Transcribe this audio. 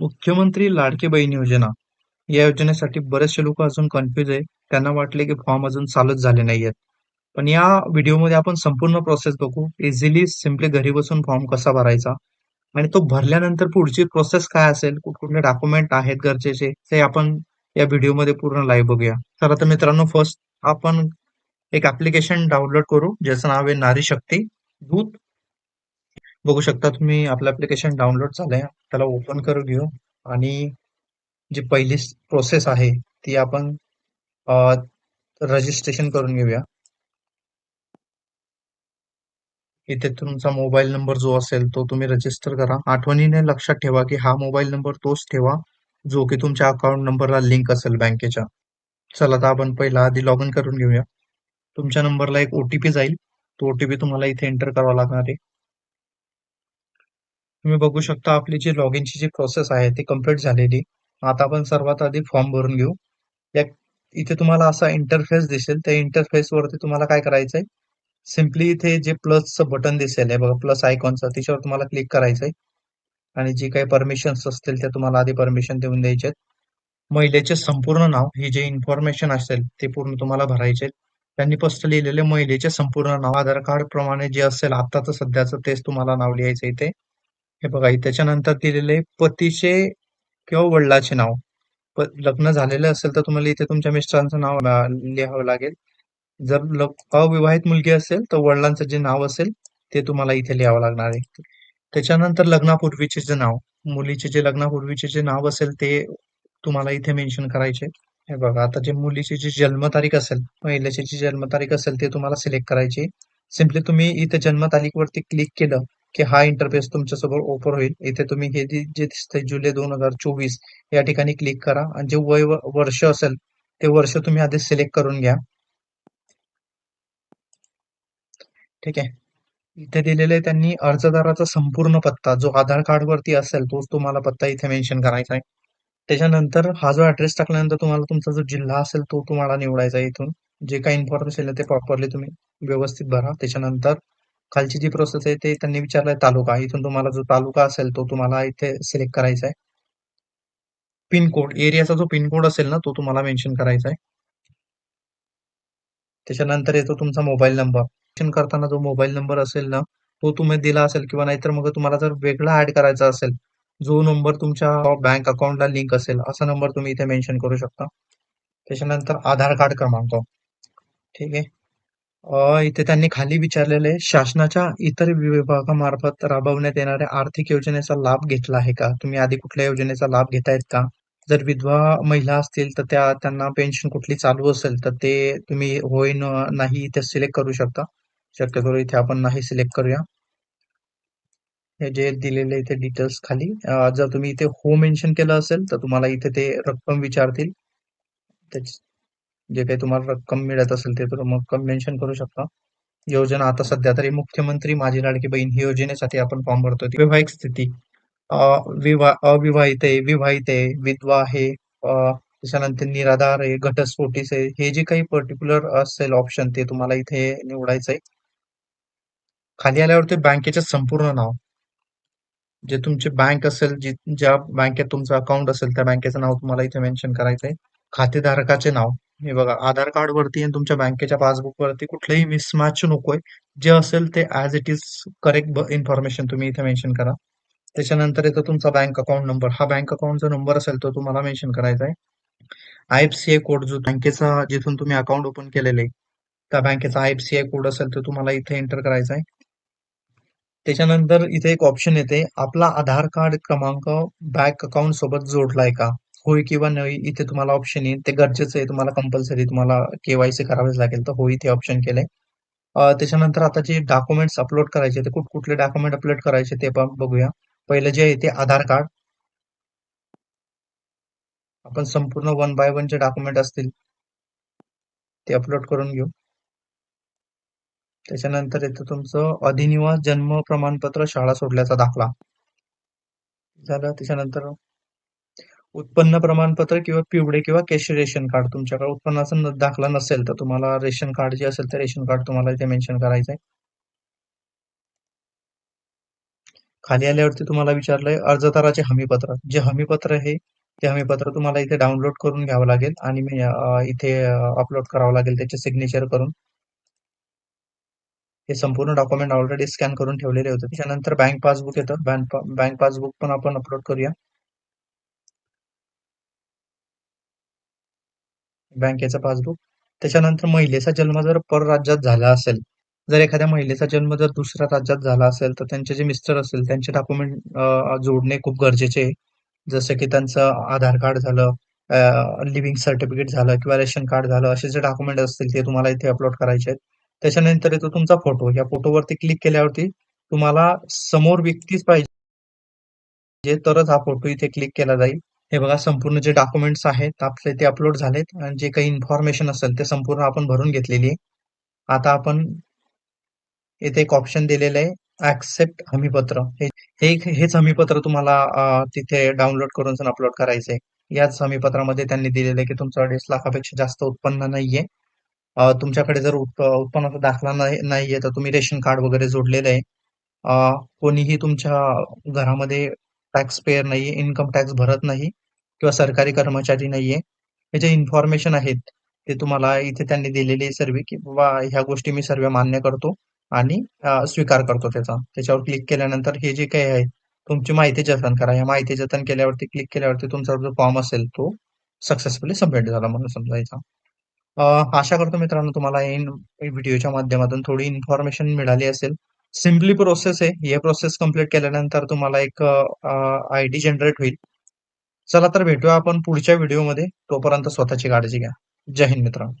मुख्यमंत्री लाडकी बहीण योजना. या योजनेसाठी बरेचसे लोक अजून कन्फ्युज आहे त्यांना वाटले की फॉर्म अजून चालूच झाले नाहीयेत. पण या व्हिडिओमध्ये आपण संपूर्ण प्रोसेस बघू. इझिली सिम्पली घरी बसून फॉर्म कसा भरायचा? आणि तो भरल्यानंतर पुढची प्रोसेस काय असेल? कुठले डॉक्युमेंट आहेत गरजेचे? ते आपण या व्हिडिओमध्ये पूर्ण लाईव्ह बघूया. तर आता मित्रांनो फर्स्ट आपण एक ऍप्लिकेशन डाउनलोड करू. ज्याचं नाव आहे नारी शक्ती. दूत बघू शकता तुम्ही आपलं ऍप्लिकेशन डाउनलोड झालंय. त्याला ओपन करून घेऊ. आणि जी पहिली प्रोसेस आहे ती आपण रजिस्ट्रेशन करून घेऊया. इथे तुमचा मोबाईल नंबर जो असेल तो तुम्ही रजिस्टर करा. आठवणीने लक्षात ठेवा की हा मोबाईल नंबर तोच ठेवा जो की तुमच्या अकाउंट नंबरला लिंक असेल बँकेच्या. चला आता आपण पहिला आधी लॉग इन करून घेऊया. तुमच्या नंबरला एक ओटीपी जाईल. तो ओटीपी तुम्हाला इथे एंटर करावा लागणार आहे. तुम्ही बघू शकता आपली जी लॉग इनची जी प्रोसेस आहे ती कंप्लीट झालेली. आता आपण सर्वात आधी फॉर्म भरून घेऊ. या इथे तुम्हाला असा इंटरफेस दिसेल. त्या इंटरफेस वरती तुम्हाला काय करायचंय? सिम्पली इथे जे प्लसचं बटन दिसेल आहे बघा प्लस आयकॉनचं त्याच्यावर तुम्हाला क्लिक करायचं आहे आणि जी काही परमिशन्स असतील त्या तुम्हाला आधी परमिशन देऊन द्यायचे महिलेचे संपूर्ण नाव हे जे इन्फॉर्मेशन असेल ते पूर्ण तुम्हाला भरायचे त्यांनी फस्ट लिहिलेले महिलेचे संपूर्ण नाव आधार कार्ड प्रमाणे जे असेल आताच सध्याचं तेच तुम्हाला नाव लिहायचं इथे. हे बघा त्याच्यानंतर दिलेले पतीचे किंवा वडिलाचे नाव. लग्न झालेलं असेल तर तुम्हाला इथे तुमच्या मिस्टरांचं नाव लिहावं लागेल. जर अविवाहित मुलगी असेल तर वडिलांचं जे नाव असेल ते तुम्हाला इथे लिहावं लागणार आहे. त्याच्यानंतर लग्नापूर्वीचे जे नाव मुलीचे जे लग्नापूर्वीचे जे नाव असेल ते तुम्हाला इथे मेन्शन करायचे. हे बघा आता जे मुलीची जी जन्मतारीख असेल महिलेची जी जन्मतारीख असेल ते तुम्हाला सिलेक्ट करायची. सिम्पली तुम्ही इथे जन्मतारीख वरती क्लिक केलं की हा इंटरफेस तुमच्यासमोर ओपन होईल. इथे तुम्ही हे जे दिसतंय जुलै दोन हजार चोवीस या ठिकाणी क्लिक करा. आणि जे वय वर्ष असेल ते वर्ष तुम्ही आधी सिलेक्ट करून घ्या. ठीक आहे? इथे दिलेले त्यांनी अर्जदाराचा संपूर्ण पत्ता. जो आधार कार्ड वरती असेल तोच तुम्हाला पत्ता इथे मेन्शन करायचा आहे. त्याच्यानंतर हा जो ऍड्रेस टाकल्यानंतर तुम्हाला तुमचा जो जिल्हा असेल तो तुम्हाला निवडायचा इथून. जे काही इन्फॉर्मेशन आहे ते प्रॉपरली तुम्ही व्यवस्थित भरा. त्याच्यानंतर खालची जी प्रोसेस आहे ते त्यांनी विचारलंय तालुका. इथून तुम्हाला जो तालुका असेल तो तुम्हाला इथे सिलेक्ट करायचा आहे. पिनकोड एरियाचा जो पिनकोड असेल ना तो तुम्हाला मेन्शन करायचा आहे. त्याच्यानंतर येतो तुमचा मोबाईल नंबर करताना जो मोबाईल नंबर असेल ना तो तुम्ही दिला असेल किंवा नाहीतर मग तुम्हाला जर वेगळा ऍड करायचा असेल जो नंबर तुमच्या बँक अकाउंटला लिंक असेल असा नंबर तुम्ही इथे मेन्शन करू शकता. त्याच्यानंतर आधार कार्ड क्रमांक. ठीक आहे? इथे त्यांनी खाली विचारलेले शासनाच्या इतर विभागामार्फत राबवण्यात येणाऱ्या आर्थिक योजनेचा लाभ घेतला आहे का? तुम्ही आधी कुठल्या योजनेचा लाभ घेतायत का? जर विधवा महिला असतील तर त्या त्यांना पेन्शन कुठली चालू असेल तर ते तुम्ही होय नाही इथे सिलेक्ट करू शकता? शक्यतो इथे आपण नाही सिलेक्ट करूया. हे जे दिलेले इथे डिटेल्स खाली जर तुम्ही इथे हो मेन्शन केलं असेल तर तुम्हाला इथे ते रक्कम विचारतील. जे काही तुम्हाला रक्कम मिळत असेल ते तर मग मेन्शन करू शकता. योजना आता सध्या तरी मुख्यमंत्री माझी लाडकी बहीण ही योजनेसाठी आपण फॉर्म भरतो वैवाहिक स्थिती. अविवाहित आहे विवाहित आहे विधवा आहे त्याच्यानंतर निराधार आहे घटस्फोटीस आहे हे जे काही पर्टिक्युलर असेल ऑप्शन ते तुम्हाला इथे निवडायचं आहे खाली आल्यावर ते बँकेचे संपूर्ण नाव. जे तुमचे बँक असेल ज्या बँकेत तुमचं अकाउंट असेल त्या बँकेचं नाव तुम्हाला इथे मेन्शन करायचं आहे खातेधारकाचे नाव. हे बघा आधार कार्ड वरती आणि तुमच्या बँकेच्या पासबुक वरती कुठलंही मिसमॅच नकोय. जे असेल ते as it is correct information तुम्ही इथे मेन्शन करा. त्याच्यानंतर येतो तुमचा बँक अकाउंट नंबर हा बँक अकाउंटचा नंबर असेल तो तुम्हाला मेन्शन करायचा आहे. I F C I code जो बँकेचा जिथून तुम्ही अकाउंट ओपन केलेलं आहे त्या बँकेचा I F C I code असेल तो तुम्हाला इथे एंटर करायचा आहे. त्याच्यानंतर इथे एक ऑप्शन येते. आपला आधार कार्ड क्रमांक बँक अकाउंट सोबत जोडलाय का? होय किंवा नाही इथे तुम्हाला ऑप्शन येईल. ते गरजेचं आहे. तुम्हाला कंपल्सरी तुम्हाला केवायसी करावेच लागेल. तर होय इथे ऑप्शन केलंय. त्याच्यानंतर आता जे डॉक्युमेंट्स अपलोड करायचे ते कुठले डॉक्युमेंट अपलोड करायचे ते पण बघूया. पहिलं जे आहे ते आधार कार्ड. आपण संपूर्ण वन बाय वन जे डॉक्युमेंट असतील ते अपलोड करून घेऊ. त्याच्यानंतर येतं तुमचं अधिनिवास जन्म प्रमाणपत्र शाळा सोडल्याचा दाखला. झालं. त्याच्यानंतर उत्पन्न प्रमाणपत्र किंवा पिवळे किंवा कॅश रेशन कार्ड तुमच्याकडे उत्पन्नाचा दाखला नसेल तर तुम्हाला रेशन कार्ड जे असेल ते रेशन कार्ड तुम्हाला इथे मेन्शन करायचं आहे खाली आल्यावरती तुम्हाला विचारलंय अर्जदाराचे हमीपत्र. जे हमीपत्र आहे ते हमीपत्र तुम्हाला इथे डाउनलोड करून घ्यावं लागेल आणि मी इथे अपलोड करावं लागेल त्याचे सिग्नेचर करून. हे संपूर्ण डॉक्युमेंट ऑलरेडी स्कॅन करून ठेवलेले होते. त्याच्यानंतर बँक पासबुक येतं. बँक पासबुक पण आपण अपलोड करूया. बँकेचं पासबुक. त्याच्यानंतर महिलेचा जन्म जर पर राज्यात झाला असेल जर एखाद्या महिलेचा जन्म जर दुसऱ्या राज्यात झाला असेल तर त्यांचे जे मिस्टर असेल त्यांचे डॉक्युमेंट जोडणे खूप गरजेचे आहे. जसं की त्यांचं आधार कार्ड झालं लिव्हिंग सर्टिफिकेट झालं किंवा रेशन कार्ड झालं असे जे डॉक्युमेंट असतील ते तुम्हाला इथे अपलोड करायचे आहेत. त्याच्यानंतर येतो तुमचा फोटो. या फोटोवरती क्लिक केल्यावरती तुम्हाला समोर व्यक्तीच पाहिजे तरच हा फोटो इथे क्लिक केला जाईल. हे बघा संपूर्ण जे डॉक्युमेंट्स आहेत आपले ते अपलोड झालेत आणि जे काही इन्फॉर्मेशन असेल ते संपूर्ण आपण भरून घेतलेली आहे. आता आपण येथे एक ऑप्शन दिलेलं आहे ऍक्सेप्ट हमीपत्र. हे हे- हेच हमीपत्र तुम्हाला तिथे डाउनलोड करून अपलोड करायचंय. याच हमीपत्रामध्ये त्यांनी दिलेलं आहे की तुमचं अडीच लाखापेक्षा जास्त उत्पन्न नाहीये. तुमच्याकडे जर उत्प- उत्पन्नाचा दाखला नाही नाहीये तर तुम्ही रेशन कार्ड वगैरे जोडलेलं आहे. कोणीही तुमच्या घरामध्ये टॅक्स पेअर नाहीये इन्कम टॅक्स भरत नाही. किंवा सरकारी कर्मचारी नाहीये. हे जे इन्फॉर्मेशन आहेत ते तुम्हाला इथे त्यांनी दिलेली आहे सर्व की बाबा ह्या गोष्टी मी सर्व मान्य करतो आणि स्वीकार करतो त्याचा. त्याच्यावर क्लिक केल्यानंतर हे जे काही आहे तुमची माहिती जतन करा. या माहिती जतन केल्यावरती क्लिक केल्यावरती तुमचा जो फॉर्म असेल तो सक्सेसफुली सबमिट झाला म्हणून समजायचा. आशा करतो मित्रांनो तुम्हाला इन व्हिडिओच्या माध्यमातून थोडी इन्फॉर्मेशन मिळाली असेल. सिम्पली प्रोसेस आहे. हे प्रोसेस कंप्लीट केल्यानंतर तुम्हाला एक आय डी जनरेट होईल. चला तर भेटूया आपण पुढच्या व्हिडिओमध्ये तोपर्यंत स्वतःची काळजी घ्या. जय हिंद मित्रांनो.